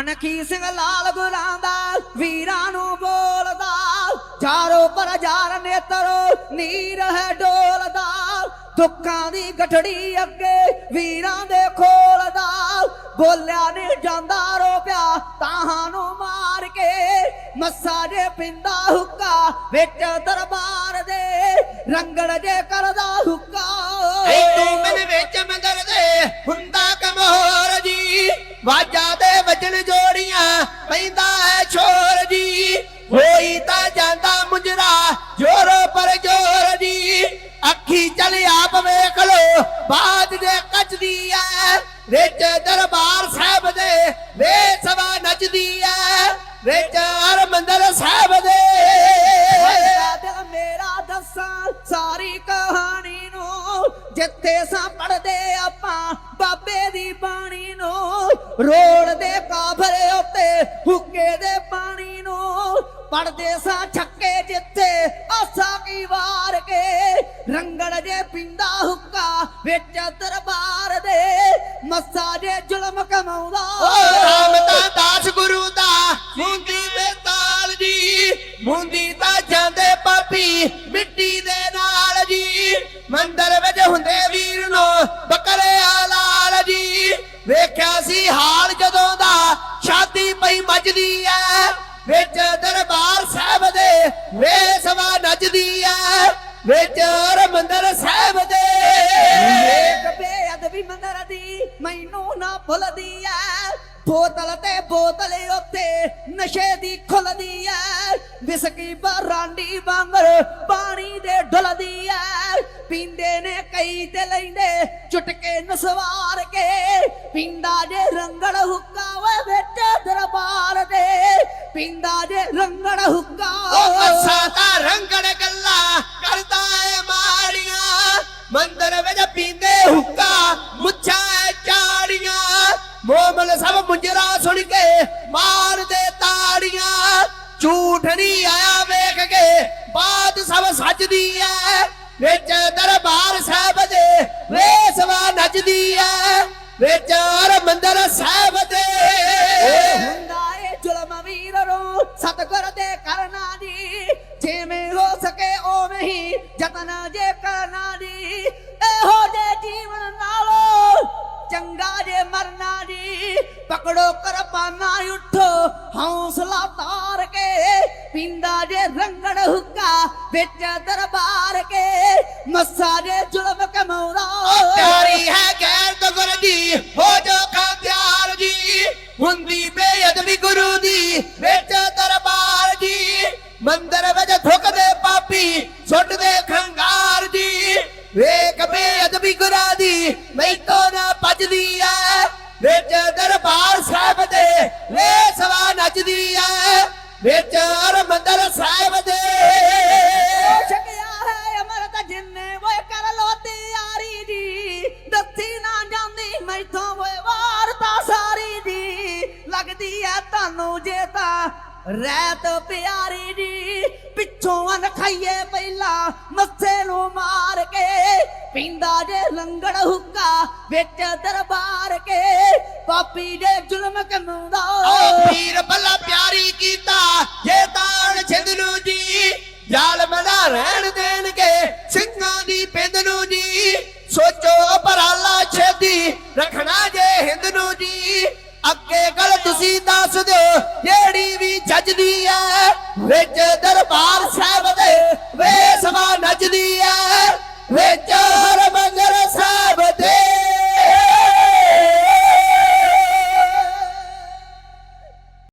ਅਨਖੀ ਸਿੰਘ ਲਾਲ ਗੁਰਾਂ ਦਾ, ਵੀਰਾਂ ਨੂੰ ਬੋਲਦਾ। ਚਾਰੋ ਪਰ ਜਾਰ ਨੇਤਰ, ਨੀਰ ਹੈ ਡੋਲਦਾ। ਦੁੱਖਾਂ ਦੀ ਗਠੜੀ ਅੱਗੇ ਵੀਰਾਂ ਦੇ ਖੋਲਦਾ। ਬੋਲਿਆ ਨਹੀਂ ਜਾਂਦਾ ਰੋਪਿਆ, ਤਾਹਾਂ ਨੂੰ ਮਾਰ ਕੇ। ਮੱਸਾ ਜੇ ਪਿੰਦਾ ਹੁੱਕਾ ਵਿੱਚ ਦਰਬਾਰ ਦੇ, ਰੰਗੜ ਜੇ ਕਰਦਾ ਬਾਦ ਦੇ ਕੱਚਦੀ ਐ, ਵਿੱਚ ਦਰਬਾਰ ਸਾਹਿਬ ਦੇ ਵੇ ਸਵਾ ਨੱਚਦੀ ਐ, ਵਿੱਚ ਹਰਮੰਦਰ ਸਾਹਿਬ ਦੇ। ਮੇਰਾ ਮੇਰਾ ਦੱਸਾਂ ਸਾਰੀ ਕਹਾਣੀ ਨੂੰ, ਜਿੱਥੇ ਸਾਂ ਪੜਦੇ ਆਪਾਂ ਬਾਬੇ ਦੀ ਬਾਣੀ ਨੂੰ, ਰੋੜ ਨੂੰ ਸਾਂ ਛੱਕੇ ਜਿੱਥੇ, ਆਸਾ ਕੀ ਵਾਰ ਕੇ। ਰੰਗੜ ਜੇ ਪਿੰਦਾ ਹੁੱਕਾ ਵਿੱਚ ਦਰਬਾਰ ਦੇ, ਮੱਸਾ ਜੇ ਜ਼ੁਲਮ ਕਮਾਉਂਦਾ। ਰਾਮ ਤਾਂ ਦਾਸ ਗੁਰੂ ਦਾ ਮੁੰਦੀ ਦੇ ਤਾਲ ਜੀ। ਮੁੰਦੀ ਤਾਂ ਜਾਂਦੇ ਪਾਪੀ, ਮਿੱਟੀ ਦੇ ਨਾਲ ਜੀ। ਮੰਦਰ ਵਿੱਚ ਹੁੰਦੇ ਵੀਰ ਨੂੰ ਬੱਕਰੇ ਲਾਲ ਜੀ। ਵੇਖਿਆ ਸੀ ਐ ਵਿੱਚ ਹਰਮੰਦਰ ਸਾਹਿਬ ਦੇ। ਵੇਖ ਬੇਅਦਬੀ ਮੰਦਰ ਦੀ ਮੈਨੂੰ ਨਾ ਭੁੱਲਦੀ ਐ। ਬੋਤਲ ਤੇ ਬੋਤਲ ਉੱਤੇ ਨਸ਼ੇ ਦੀ ਖੁੱਲਦੀ ਐ। ਵਿਸਕੀ ਬਰਾਂਡੀ ਵਾਂਗਰ ਪਾਣੀ ਦੇ ਡੁੱਲਦੀ ਐ। ਪੀਂਦੇ ਨੇ ਕਈ ਤੇ ਲੈਂਦੇ ਚੁਟਕੇ ਨਸਵਾਰ ਕੇ। ਪੀਂਦਾ ਜੇ ਰੰਗੜ ਹੁੱਕਾ ਵੇ ਵਿੱਚ ਦਰਬਾਰ ਦੇ ਪੀਂਦਾ ਜੇ ਰੰਗੜ ਹੁੱਕਾ ਮੰਦਰ ਵਿੱਚ ਪੀਂਦੇ ਹੁੱਕਾ, ਮੁੱਛਾਂ ਚਾੜੀਆਂ। ਮੋਮਲ ਸਭ ਮੁੰਜਰਾ ਸੁਣ ਕੇ ਮਾਰਦੇ ਤਾੜੀਆਂ। ਝੂਠ ਨਹੀਂ ਆਇਆ ਵੇਖ ਕੇ, ਬਾਤ ਸਭ ਸੱਚਦੀ ਐ। ਵਿੱਚ ਦਰਬਾਰ ਸਾਹਿਬ ਦੇ ਵੇਸਵਾ ਨੱਚਦੀ ਐ। ਵਿੱਚ ਹਰਮੰਦਰ ਸਾਹਿਬ ਦੇ। ਹੁੰਦਾ ਏ ਜ਼ੁਲਮ ਵੀਰੋ ਸਤਗੁਰ ਹੌਸਲਾ ਤਾਰ ਕੇ ਪਿੰਦਾ ਜੇ ਰੰਗੜ ਹੁੱਕਾ, ਵਿੱਚ ਦਰਬਾਰ ਕੇ ਮੱਸਾ ਜੇ ਜ਼ੁਲਮ ਕਮਾਉਂਦਾ। ਪਿਆਰੀ ਹੈ ਗੈਰ ਤਗਰ ਦੀ, ਹੋ ਜੋ ਖਾਂਦਿਆਰ ਜੀ। ਹੁੰਦੀ ਬੇਅਦਬੀ ਗੁਰੂ ਦੀ, ਵਿੱਚ ਦਰਬਾਰ ਜੀ। ਮੰਦਰ ਵਿੱਚ ਥੁੱਕਦੇ ਪਾਪੀ, ਸੁੱਟਦੇ ਖੰਗਾਰ ਜੀ। ਵੇਖ ਬੇਅਦਬੀ ਗੁਰਾਂ ਦੀ ਵਿੱਚ ਹਰਮੰਦਰ ਸਾਹਿਬ ਦੇ। ਛਕਿਆ ਹੈ ਅਮਰਤ ਜਿੰਨੇ ਓਏ ਕਰ ਲੋ ਤਿਆਰੀ ਦੀ ਦੱਸੀ ਨਾ ਜਾਂਦੀ ਮੈਥੋਂ ਓਏ ਵਾਰਤਾ ਸਾਰੀ ਦੀ ਲੱਗਦੀ ਐ ਤੁਹਾਨੂੰ ਜੇ ਤਾਂ ਰਹਿਤ ਪਿਆਰੀ ਦੀ ਪਿੱਛੋਂ ਅਨ ਖਾਈਏ ਪਹਿਲਾਂ ਮੱਥੇ ਨੂੰ ਮਾਰ ਕੇ ਪਿੰਦਾ ਜੇ ਲੰਗੜ ਹੁੱਕਾ ਵਿੱਚ ਦਰਬਾਰ ਕੇ। ਪਾਪੀ ਜੇ ਜ਼ੁਲਮ ਕਮਾਉਂਦਾ ਓ ਪੀਰ ਬੱਲਾ ਪਿਆਰੀ ਕੀਤਾ ਸਿੰਘਾਂ ਦੀ